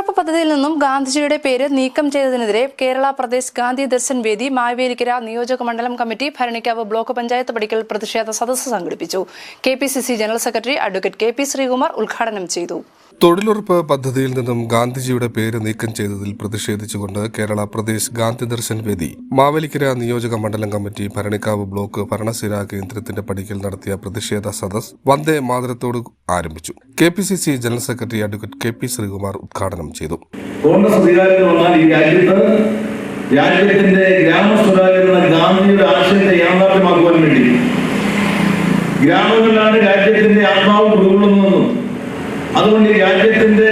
തൊഴിലുറപ്പ് പദ്ധതിയിൽ നിന്നും ഗാന്ധിജിയുടെ പേര് നീക്കം ചെയ്തതിനെതിരെ കേരള പ്രദേശ് ഗാന്ധി ദർശൻ വേദി മാവേലിക്കര നിയോജക മണ്ഡലം കമ്മിറ്റി ഭരണിക്കാവ് ബ്ലോക്ക് പഞ്ചായത്ത് പടിക്കൽ പ്രതിഷേധ സദസ്സ് സംഘടിപ്പിച്ചു. K general secretary advocate K Sreekumar ഉദ്ഘാടനം ചെയ്തു. തൊഴിലുറപ്പ് പദ്ധതിയിൽ നിന്നും ഗാന്ധിജിയുടെ പേര് നീക്കം ചെയ്തതിൽ പ്രതിഷേധിച്ചുകൊണ്ട് കേരള പ്രദേശ് ഗാന്ധി ദർശൻ വേദി മാവേലിക്കര നിയോജക മണ്ഡലം കമ്മിറ്റി ഭരണിക്കാവ് ബ്ലോക്ക് ഭരണസിര കേന്ദ്രത്തിന്റെ പടിക്കൽ നടത്തിയ പ്രതിഷേധ സദസ് വന്ദേ മാതരത്തോട് ആരംഭിച്ചു. K P C C general secretary advocate K P Sreekumar ഉദ്ഘാടനം ചെയ്തു. വന്നാൽ ഈ രാജ്യത്ത് രാജ്യത്തിന്റെ ഗ്രാമസ്വരാജ്യം എന്ന ഗാന്ധിയുടെ ആശയത്തെ യാഥാർത്ഥ്യമാക്കുവാൻ വേണ്ടി ഗ്രാമങ്ങളിലാണ് രാജ്യത്തിന്റെ ആത്മാവും അതുകൊണ്ട് രാജ്യത്തിന്റെ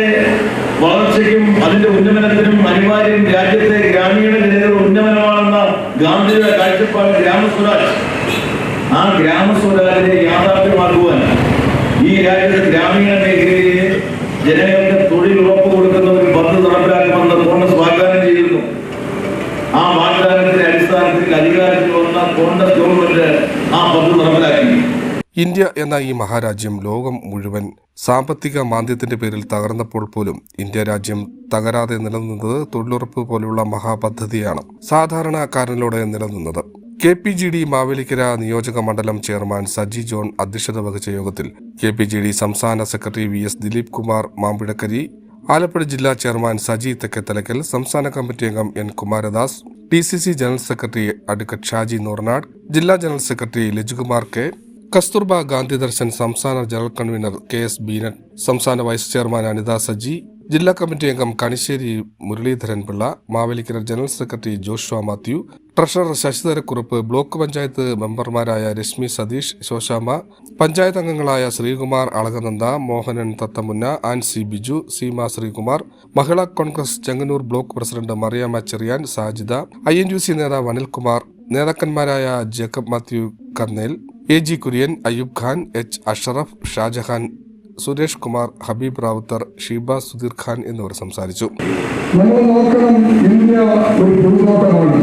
വളർച്ചയ്ക്കും അതിന്റെ ഉന്നമനത്തിനും അനിവാര്യം രാജ്യത്തെ ഗ്രാമീണ ജനതയുടെ ഉന്നമനമാണെന്ന ഗാന്ധിയുടെ കാഴ്ചപ്പാട് ഗ്രാമസ്വരാജ്. ആ ഗ്രാമസ്വരാജിനെ യാഥാർത്ഥ്യമാക്കുവാൻ ഈ രാജ്യത്തെ ഗ്രാമീണ മേഖലയിലെ ജനങ്ങൾക്ക് തൊഴിൽ ഉറപ്പ് കൊടുക്കുന്ന ഒരു പദ്ധതി നടപ്പിലാക്കുമെന്ന് കോൺഗ്രസ് വാഗ്ദാനം ചെയ്യുന്നു. ആ വാഗ്ദാനത്തിന്റെ അടിസ്ഥാനത്തിൽ അധികാരത്തിൽ വന്ന കോൺഗ്രസ് ഗവൺമെന്റ് ആ പദ്ധതി നടപ്പിലാക്കി. ഇന്ത്യ എന്ന ഈ മഹാരാജ്യം ലോകം മുഴുവൻ സാമ്പത്തിക മാന്ദ്യത്തിന്റെ പേരിൽ തകർന്നപ്പോൾ പോലും ഇന്ത്യ രാജ്യം തകരാതെ നിലനിന്നത് തൊഴിലുറപ്പ് പോലുള്ള മഹാപദ്ധതിയാണ് സാധാരണക്കാരനിലൂടെ നിലനിന്നത്. K P G D Mavelikkara നിയോജക മണ്ഡലം ചെയർമാൻ സജി ജോൺ അധ്യക്ഷത വഹിച്ച യോഗത്തിൽ കെ പി ജി ഡി സംസ്ഥാന secretary V S Dileep Kumar Mampidakkari Alappuzha ജില്ലാ ചെയർമാൻ സജി തെക്കത്തലക്കൽ സംസ്ഥാന കമ്മിറ്റി അംഗം N Kumaradas D C C general secretary advocate Shaji Noornad ജില്ലാ general secretary Lajukumar K Kasturba Gandhi Darshan സംസ്ഥാന general convener K S Beenan സംസ്ഥാന vice chairman Anitha Saji ജില്ലാ committee അംഗം Kanissery Muraleedharan Pillai Mavelikkara general secretary Joshua Mathew treasurer Sasidharakurup block panchayat മെമ്പർമാരായ രശ്മി സതീഷ് ശോശാമ പഞ്ചായത്ത് അംഗങ്ങളായ Sreekumar Alakananda Mohanan Thathamunna Ancy Biju Seema Sreekumar Mahila Congress Chengannur block president Mariyamma Cherian Sajida I N U C നേതാവ് Anilkumar നേതാക്കന്മാരായ Jacob Mathew Kannel A G Kurian Ayyub Khan H Ashraf Shajahan Suresh Kumar Habib Rawther Sheeba Sudheer Khan എന്നിവർ സംസാരിച്ചു നമ്മൾ നോക്കണം India ഒരു പൂന്തോട്ടമാണ്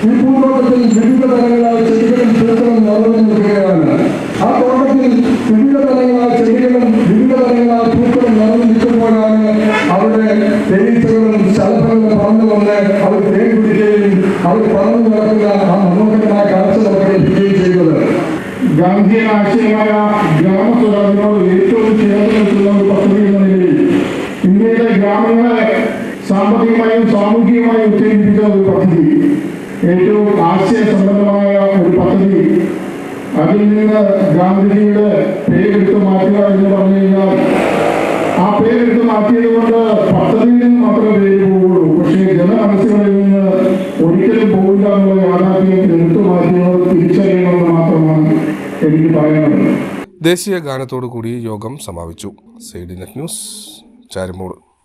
ഈ പൂന്തോട്ടത്തിൽ വിവിധ തരങ്ങളായ ചെടികളും പൂക്കളും നിറഞ്ഞു നിൽക്കുകയാണ് ആ തോട്ടത്തിൽ വിവിധ തരങ്ങളായ ചെടികളും വിവിധ തരങ്ങളായ പൂക്കളും നിറഞ്ഞു നിൽക്കുമ്പോഴാണ് അവിടെ തേനീച്ചകളും ശലഭങ്ങളും പറന്നു വന്ന് അവർ തേൻ കുടിക്കുകയും അവർ പറന്നു നടക്കുന്ന ആ മനോഹരമായ കാഴ്ച നമുക്ക് ലഭിക്കുകയും ചെയ്യുന്നത് ഗാന്ധിയൻ ആശയമായ ഗ്രാമസ്വരാജിനോട് ഏറ്റവും ചേർന്ന് നിൽക്കുന്ന ഒരു പദ്ധതി എന്ന നിലയിൽ ഇന്ത്യയിലെ ഗ്രാമങ്ങളെ സാമ്പത്തികമായും സാമൂഹികമായും ഉത്തേജിപ്പിച്ച ഒരു പദ്ധതി ഏറ്റവും ആശയസംബന്ധമായ ഒരു പദ്ധതി. അതിൽ നിന്ന് ഗാന്ധിജിയുടെ പേരെടുത്ത് മാറ്റുക എന്ന് പറഞ്ഞു കഴിഞ്ഞാൽ ആ പേരെടുത്ത് മാറ്റിയത് കൊണ്ട് പദ്ധതിയിൽ നിന്ന് മാത്രമേ പേര് പോവുള്ളൂ പക്ഷേ ജനമനസ്സുകളിൽ നിന്ന് ഒരിക്കലും പോകില്ല എന്നുള്ള യാഥാർത്ഥ്യം എടുത്തു ദേശീയ ഗാനത്തോടു കൂടി യോഗം സമാപിച്ചു. സൈഡിനെറ്റ് ന്യൂസ് ചാരിമൂട്.